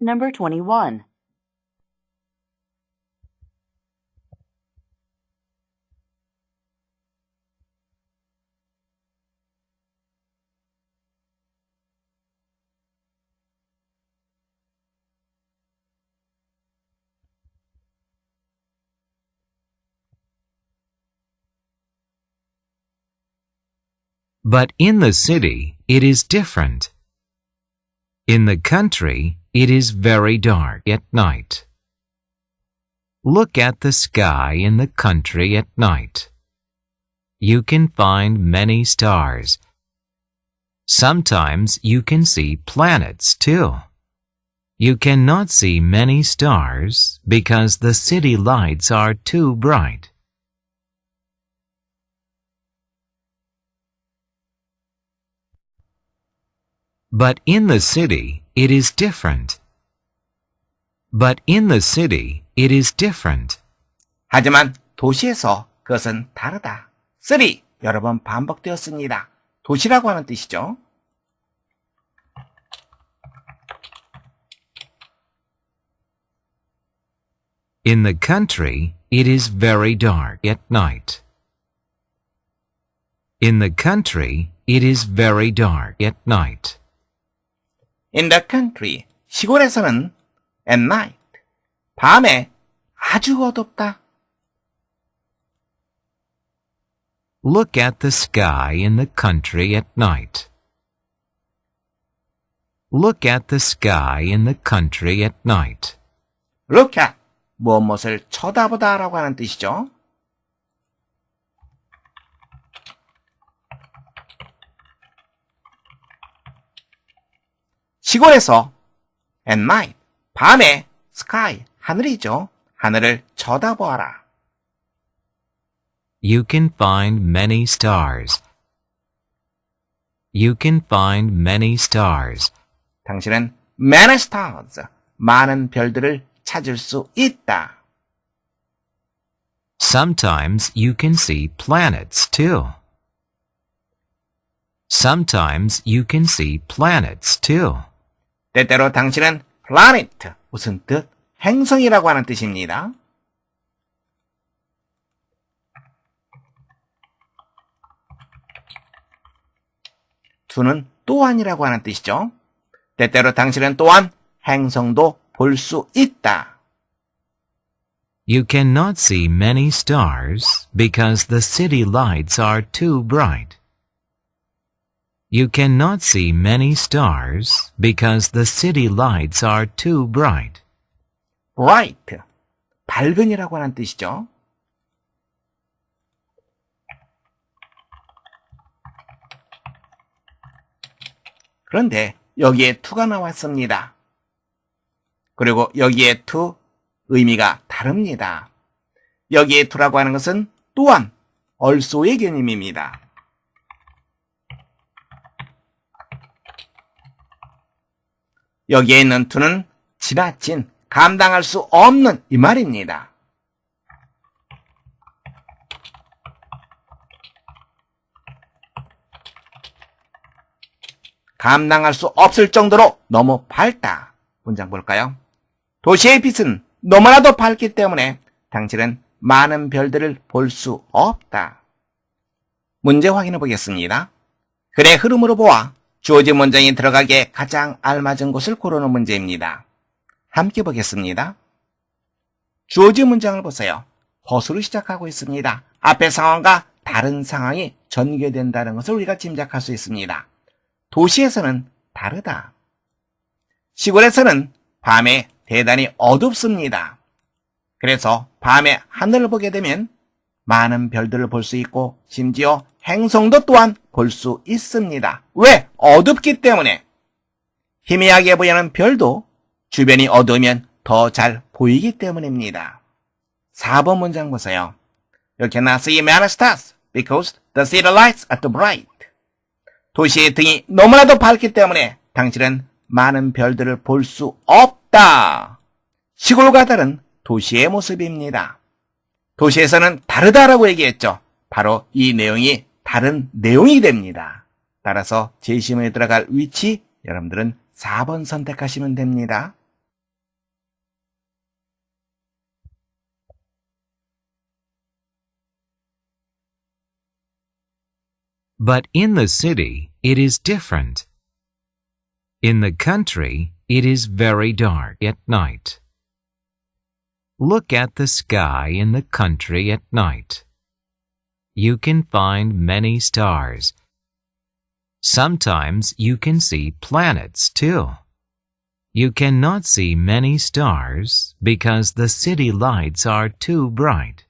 Number 21. But in the city, it is different. In the country, it is very dark at night. Look at the sky in the country at night. You can find many stars. Sometimes you can see planets too. You cannot see many stars because the city lights are too bright. But in the city, it is different. But in the city, it is different. 하지만 도시에서 그것은 다르다. 3. 여러 번 반복되었습니다. 도시라고 하는 뜻이죠. In the country, it is very dark at night. In the country, it is very dark at night. In the country, 시골에서는 at night, 밤에 아주 어둡다. Look at the sky in the country at night. Look at the sky in the country at night. Look at, 무엇을 쳐다보다 라고 하는 뜻이죠. 시골에서 at night, 밤에 sky, 하늘이죠. 하늘을 쳐다보아라. You can find many stars. You can find many stars. 당신은 many stars, 많은 별들을 찾을 수 있다. Sometimes you can see planets too. Sometimes you can see planets too. 때때로 당신은 planet, 무슨 뜻? 행성이라고 하는 뜻입니다. 두는 또한이라고 하는 뜻이죠. 때때로 당신은 또한 행성도 볼 수 있다. You cannot see many stars because the city lights are too bright. You cannot see many stars because the city lights are too bright. bright, 밝은이라고 하는 뜻이죠. 그런데 여기에 to가 나왔습니다. 그리고 여기에 to 의미가 다릅니다. 여기에 to라고 하는 것은 또한 also의 개념입니다. 여기에 있는 to는 지나친, 감당할 수 없는 이 말입니다. 감당할 수 없을 정도로 너무 밝다. 문장 볼까요? 도시의 빛은 너무나도 밝기 때문에 당신은 많은 별들을 볼 수 없다. 문제 확인해 보겠습니다. 글의 흐름으로 보아 주어진 문장이 들어가기에 가장 알맞은 곳을 고르는 문제입니다. 함께 보겠습니다. 주어진 문장을 보세요. 벗으로 시작하고 있습니다. 앞의 상황과 다른 상황이 전개된다는 것을 우리가 짐작할 수 있습니다. 도시에서는 다르다. 시골에서는 밤에 대단히 어둡습니다. 그래서 밤에 하늘을 보게 되면 많은 별들을 볼 수 있고 심지어 행성도 또한 볼 수 있습니다. 왜? 어둡기 때문에. 희미하게 보이는 별도 주변이 어두우면 더 잘 보이기 때문입니다. 4번 문장 보세요. You cannot see many stars because the city lights are bright. 도시의 등이 너무나도 밝기 때문에 당신은 많은 별들을 볼 수 없다. 시골과 다른 도시의 모습입니다. 도시에서는 다르다라고 얘기했죠. 바로 이 내용이 다른 내용이 됩니다. 따라서 제시문에 들어갈 위치 여러분들은 4번 선택하시면 됩니다. But in the city, it is different. In the country, it is very dark at night. Look at the sky in the country at night. You can find many stars. Sometimes you can see planets too. You cannot see many stars because the city lights are too bright.